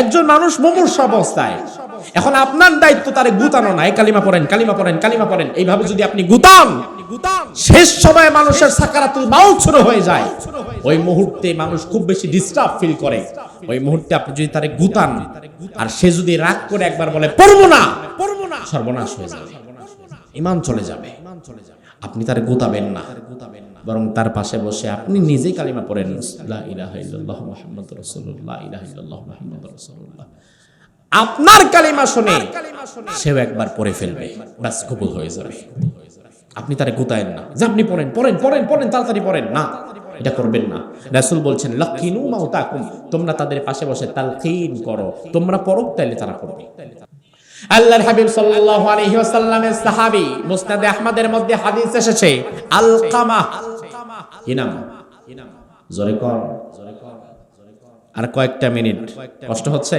একজন মানুষ মুমূর্ষ অবস্থায়। এখন আপনার দায়িত্ব তারে গুতানো না। কালিমা পড়েন কালিমা পড়েন কালিমা পড়েন। এইভাবে যদি আপনি গুতান, শেষ সময় মানুষের সাকারাতুল মাউত শুরু হয়ে যায়। ওই মুহূর্তে মানুষ খুব বেশি ডিস্টার্ব ফিল করে। ওই মুহূর্তে আপনি যদি তারে গুতান, আর সে যদি রাগ করে একবার বলে পড়ব না পড়ব না! সর্বনাশ হয়ে যাবে। ইমান চলে যাবে। আপনি তার গোতাবেন না। বরং তার পাশে বসে আপনি নিজেই কালিমা পড়েন আপনার কালিমা শুনে সেও একবার পড়ে ফেলবে। ব্যাস, কবুল হয়ে যাবে। আপনি তারে গুতায়েন না। যে আপনি পড়েন পড়েন পড়েন পড়েন, তাড়াতাড়ি পড়েন। না, এটা করবেন না। রাসূল বলছেন, লাকিনু মাউতাকুম তোমরা তাদের পাশে বসে তালকিন করো। তোমরা পড়ো তাইলে তারা পড়বে। আল্লাহর হাবিব সাল্লাল্লাহু আলাইহি ওয়াসাল্লামের সাহাবী মুসনাদে আহমদের মধ্যে হাদিস এসেছে, আলকামা। কি নাম? জোরে কর। আর কয়েকটা মিনিট। কষ্ট হচ্ছে?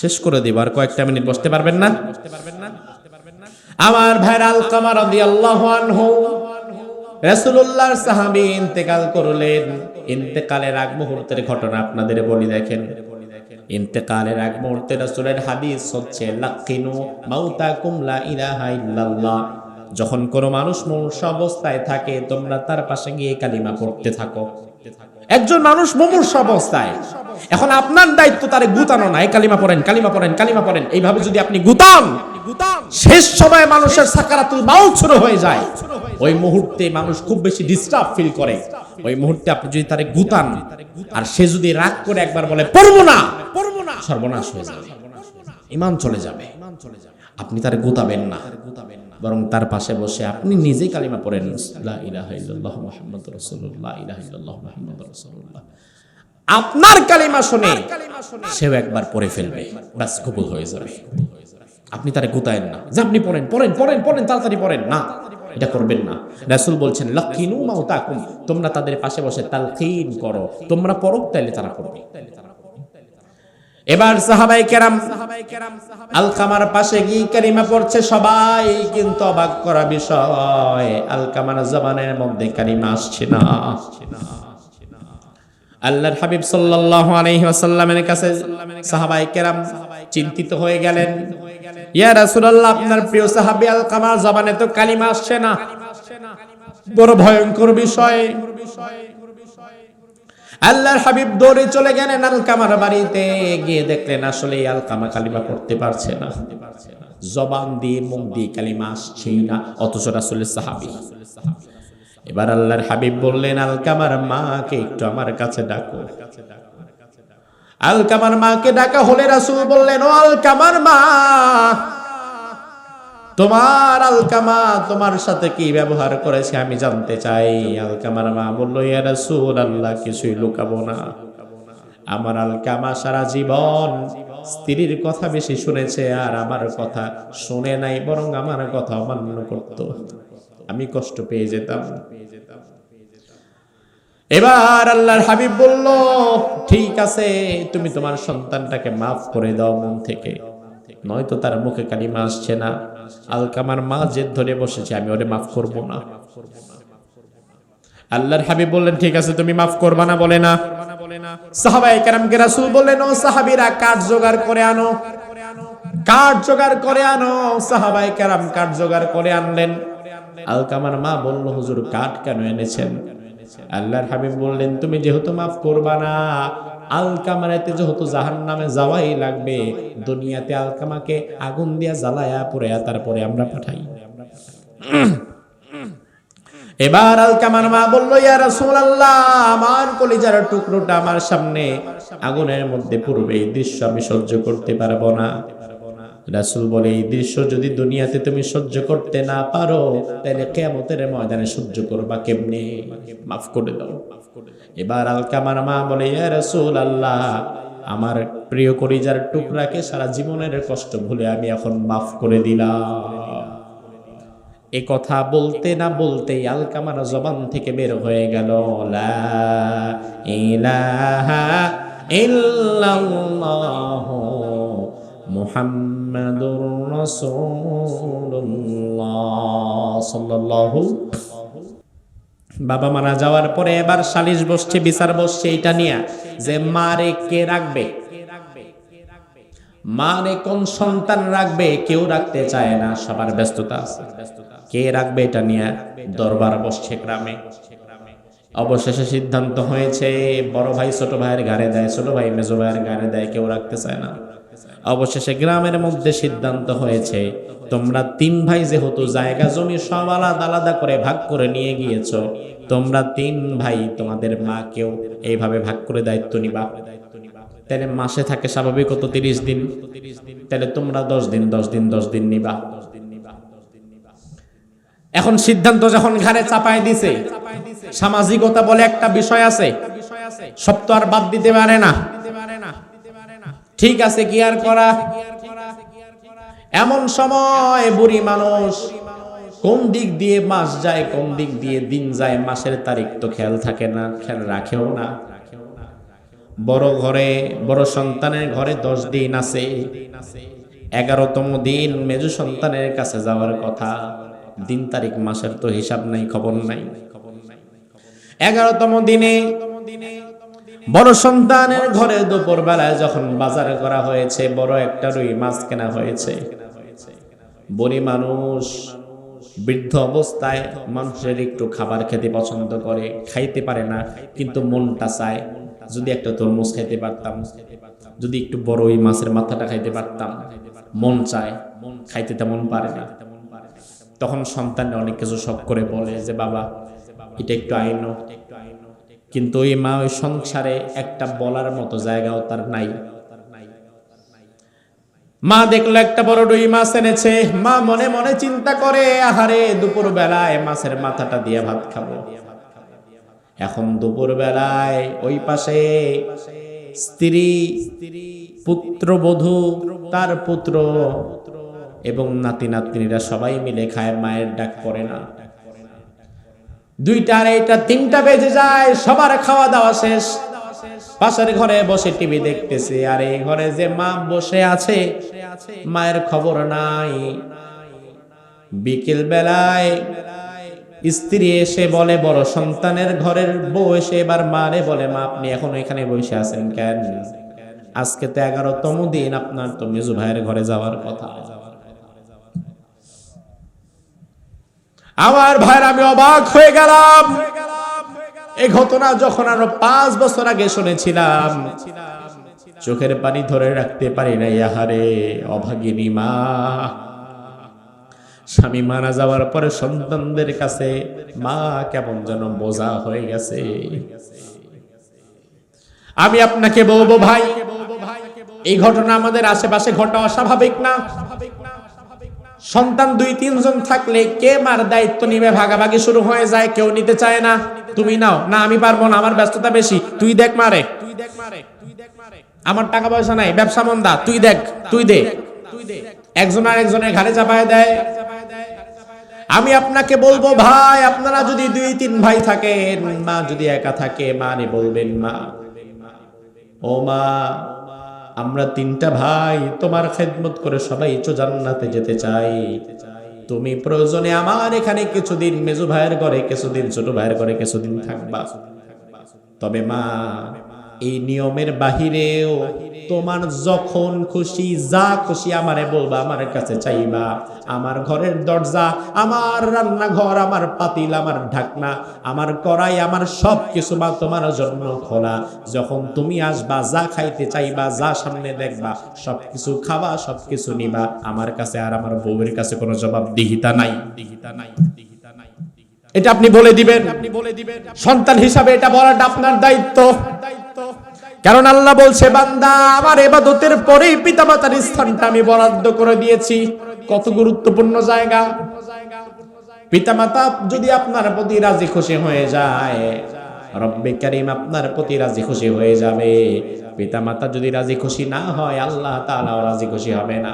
শেষ করে দিব, আর কয়েকটা মিনিট বসতে পারবেন না? আমার ভাইয়ের আলকামা রাদিয়াল্লাহু আনহু রাসূলুল্লাহর সাহাবী ইন্তেকাল করলেন। ইন্তেকালের আগ মুহূর্তের ঘটনা আপনাদের বলি দেখেন। ইন্তেকালের আগ মুহূর্তে রাসূলের হাদিস হচ্ছে, লাকিনু মাউতাকুম লা ইলাহা ইল্লাল্লাহ। যখন কোনো মানুষ মূর্ষ অবস্থায় থাকে, তোমরা তার পাশে গিয়ে কালিমা পড়তে থাকো। একজন মানুষ মুমূর্ষ অবস্থায়, এখন আপনার দায়িত্ব তারে গুতানো না, এই কালিমা পড়েন কালিমা পড়েন কালিমা পড়েন। এইভাবে যদি আপনি গুতান, শেষ সময় মানুষের সাকারাতুল মাউত শুরু হয়ে যায়। ওই মুহূর্তে মানুষ খুব বেশি ডিস্টার্ব ফিল করে। ওই মুহূর্তে আপনি যদি তারে গুতান, আর সে যদি রাগ করে একবার বলে, পড়ব না! পড়ব না সর্বনাশ হয়ে যাবে। ইমান চলে যাবে। আপনি তারে গুতাবেন না। বরং তার পাশে বসে আপনি নিজেই কালিমা পড়েন আপনার কালিমা শুনে সেও একবার পড়ে ফেলবে। ব্যাস, কবুল হয়ে যাবে। আপনি তারে গুতায়েন না। যে আপনি পড়েন পড়েন পড়েন পড়েন, তাড়াতাড়ি পড়েন। না। এটা করবেন না। রাসূল বলছেন, লাকিনু মাউতাকুম তোমরা তাদের পাশে বসে তালকিন করো। তোমরা পড়ো তাইলে তারা পড়বে। এবার সাহাবাই কেরাম আলকামার পাশে গিয়ে কালিমা পড়ছে। সবাই কিন্তু অবাক করা বিষয়, আলকামার জবানের মধ্যে কারিমা আসছে না। আল্লাহর হাবিব সাল্লাল্লাহু আলাইহি ওয়াসাল্লামের কাছে সাহাবাই কেরাম চিন্তিত হয়ে গেলেন। ইয়া রাসূলুল্লাহ, আপনার প্রিয় সাহাবী আলকামার জবানে তো কালিমা আসছে না। বড় ভয়ঙ্কর বিষয়। আল্লাহর হাবিব দৌড়ে চলে গেলেন আলকামার বাড়িতে। গিয়ে দেখলেন আসলে আলকামা কালিমা পড়তে পারছে না। জবান দিয়ে মুখ দিয়ে কালিমা আসছেই না, অথচ রাসূলের সাহাবী। এবার আল্লাহর হাবিব বললেন, আলকামার মাকে একটু আমার কাছে ডাকো। আলকামার মাকে ডাকা হলে রাসূল বললেন, ও আলকামার মা, তোমার আলকামা তোমার সাথে কি ব্যবহার করেছে আমি জানতে চাই। আলকামার মা বলল, ইয়া রাসূল আল্লাহ কিছুই লুকাবো না। আমার আলকামা সারা জীবন স্ত্রীর কথা বেশি শুনেছে আর আমার কথা শুনে নাই, বরং আমার কথা অমান্য করত। আমি কষ্ট পেয়ে যেতাম পেয়ে যেতাম। এবার আল্লাহর হাবিব বলল, ঠিক আছে, তুমি তোমার সন্তানটাকে মাফ করে দাও মন থেকে। নয়তো তার মুখে কালিমা আসছে না। আলকামার মা জেদ ধরে বসেছে, আমি ওরে মাফ করব না। আল্লাহর হাবিব বললেন, ঠিক আছে, তুমি মাফ করবা না, বলে না। সাহাবাই কেরামকে রাসূল বললেন, ও সাহাবীরা, কাঠ জোগাড় করে আনো। কাঠ জোগাড় করে আনো সাহাবাই কেরাম কাঠ জোগাড় করে আনলেন। আলকামার মা বলল, হুজুর, কাঠ কেন এনেছেন? আল্লাহর হাবিব বললেন, তুমি যেহেতু মাফ করবা না, আলকামারাতে যেহেতু জাহান নামে যাওয়াই লাগবে, দুনিয়াতে আলকামাকে আগুন দিয়া জ্বালায়া পুড়াইয়া তারপরে আমরা পাঠাই। এবার আলকামার মা বলল, ইয়া রাসূলুল্লাহ, আমার কলিজার টুকরোটা আমার সামনে আগুনের মধ্যে এই দৃশ্য আমি সহ্য করতে পারব না। রাসূল বলে, এই দৃশ্য যদি দুনিয়াতে তুমি সহ্য করতে না পারো, তাহলে কিয়ামতের ময়দানে সহ্য করবা কেমনে? মাফ করে দাও। এবার আলকামার মা বলে রাসূল আল্লাহ আমার প্রিয় কলিজার টুকরাকে সারা জীবনের কষ্ট ভুলে আমি এখন মাফ করে দিলাম। এ কথা বলতে না বলতেই আলকামার জবান থেকে বের হয়ে গেল। ইলাহা ইল্লাল্লাহু মুহাম্মাদুর রাসূলুল্লাহ সাল্লাল্লাহু বাবা মারা যাওয়ার পরে এবার সালিশ বসছে, বিচার বসছে এটা নিয়ে যে মারে কে রাখবে? মানে কোন সন্তান রাখবে? কেউ রাখতে চায় না, সবার ব্যস্ততা কে রাখবে এটা নিয়ে দরবার বসছে গ্রামে। অবশেষে সিদ্ধান্ত হয়েছে, বড় ভাই ছোট ভাইয়ের গাড়ে দেয়, ছোট ভাই মেজো ভাইয়ের গাড়ে দেয়, কেউ রাখতে চায় না। অবশেষে গ্রামের মধ্যে সিদ্ধান্ত হয়েছে, তোমরা তিন ভাই যেহেতু জায়গা জমি সব আলাদা আলাদা করে ভাগ করে নিয়ে গিয়েছ, তোমরা তিন ভাই তোমাদের মা কেউ এইভাবে ভাগ করে দায়িত্ব নিবা। তাহলে মাসে থাকে স্বাভাবিক কত? তিরিশ দিন। তাহলে তোমরা দশ দিন দশ দিন দশ দিন নিবা। এখন সিদ্ধান্ত যখন ঘাড়ে চাপায় দিছে, সামাজিকতা বলে একটা বিষয় আছে, সব তো আর বাদ দিতে পারে না। ঠিক আছে কি আর করা? এমন সময় বুড়ি মানুষ কোন দিক দিয়ে মাস যায়, কোন দিক দিয়ে দিন যায়, মাসের তারিখ তো খেয়াল থাকে না, খেয়াল রাখেও না। বড় ঘরে, বড় সন্তানের ঘরে দশ দিন আছে। এগারোতম দিন মেজু সন্তানের কাছে যাওয়ার কথা। দিন তারিখ মাসের তো হিসাব নাই, খবর নাই। এগারোতম দিনে বড় সন্তানের ঘরে দুপুর বেলায় যখন বাজার করা হয়েছে, বড় একটা রুই মাছ কেনা হয়েছে। বুড়ি মানুষ বৃদ্ধ অবস্থায় মানুষের একটু খাবার খেতে পছন্দ করে, খাইতে পারে না, কিন্তু মনটা চায় যদি একটা তরমুজ খাইতে পারতাম, যদি একটু বড় ওই মাছের মাথাটা খাইতে পারতাম, মন চায় মন খাইতে তেমন পারে না। তখন সন্তানরা অনেক কিছু শখ করে বলে যে, বাবা, এটা একটু আইনো। কিন্তু ওই মা ওই সংসারে একটা বলার মতো জায়গাও তার নাই। মা দেখল একটা বড় রুই মাছ এনেছে। মা মনে মনে চিন্তা করে, আহারে দুপুর বেলায় মাছের মাথাটা দিয়ে ভাত খাব। এখন দুপুর বেলায় ওই পাশে স্ত্রী, পুত্রবধূ, তার পুত্র এবং নাতি নাতনিরা সবাই মিলে খায়, মায়ের ডাক পড়ে না। দুইটা আড়াইটা তিনটা বেজে যায়, সবার খাওয়া দাওয়া শেষ। পাশের ঘরে বসে টিভি দেখতেছে, আর এই ঘরে যে মা বসে আছে, মায়ের খবর নাই। বিকেল বেলায় স্ত্রী এসে বলে, বড় সন্তানের ঘরের বউ এসে এবার মারে। বলে, মা, আপনি এখন এখানে বসে আছেন কেন? আজকে তো এগারোতম দিন, আপনার তো মেজু ভাইয়ের ঘরে যাওয়ার কথা। আমার ভাইয়ের আমি অবাক হয়ে গেলাম। এই ঘটনা যখন আরও পাঁচ বছর আগে শুনেছিলাম, চোখের পানি ধরে রাখতে পারি না ইয়াহারে অভাগিনী মা। স্বামী মারা যাওয়ার পরে সন্তানদের কাছে মা কেমন যেন বোঝা হয়ে গেছে। আমি আপনাকে বলব ভাই, এই ঘটনা আমাদের আশেপাশে ঘটা অস্বাভাবিক না? সন্তান দুই, তিনজন থাকলে কে মার দায়িত্ব নিবে? ভাগাভাগি শুরু হয়ে যায়, কেউ নিতে চায় না। তুমি নাও। না, আমি পারব না, আমার ব্যস্ততা বেশি। তুই দেখ মারে। তুই দেখ মারে তুই দেখ মারে আমার টাকা পয়সা নাই, ব্যবসা মন্দা। তুই দেখ, তুই দে। একজন আর একজনের ঘাড়ে চাপায় দেয়। আমি আপনাকে বলব, ভাই, আপনারা যদি দুই, তিন ভাই থাকেন, মা যদি একা থাকে, মা মানে বলবেন মা। ও মা। আমরা তিনটা ভাই, তোমার খেদমত করে সবাই তো জান্নাতে যেতে চাই। তুমি প্রয়োজনে আমার এখানে কিছুদিন, মেজু ভাইয়ের ঘরে কিছুদিন, ছোট ভাইয়ের ঘরে কিছুদিন থাকবা। তবে মা এই নিয়মের বাহিরেও তোমার যখন খুশি যা খুশি আমারে বলবা আমার কাছে চাইবা। আমার ঘরের দরজা আমার রান্নাঘর আমার পাতিল আমার ঢাকনা আমার কড়াই আমার সব কিছু মা তোমার জন্য খোলা। যখন তুমি আসবা যা খাইতে চাইবা যা সামনে দেখবা সব কিছু খাবা সব কিছু নিবা। আমার কাছে আর আমার বউয়ের কাছে কোনো জবাব দিহিতা নাই দিহিতা নাই দিহিতা নাই এটা আপনি বলে দিবেন। আপনি বলে দিবেন। সন্তান হিসাবে এটা বলাটা আপনার দায়িত্ব। কারণ আল্লাহ বলছে, বান্দা, আমার এবাদতের পরেই পিতামাতার স্থানটা আমি বরাদ্দ করে দিয়েছি। কত গুরুত্বপূর্ণ জায়গা। পিতা মাতা যদি আপনার প্রতি রাজি খুশি হয়ে যায়, রব্বে কারিম আপনার প্রতি রাজি খুশি হয়ে যাবে। পিতা মাতা যদি রাজি খুশি না হয়, আল্লাহ তাআলাও রাজি খুশি হবে না।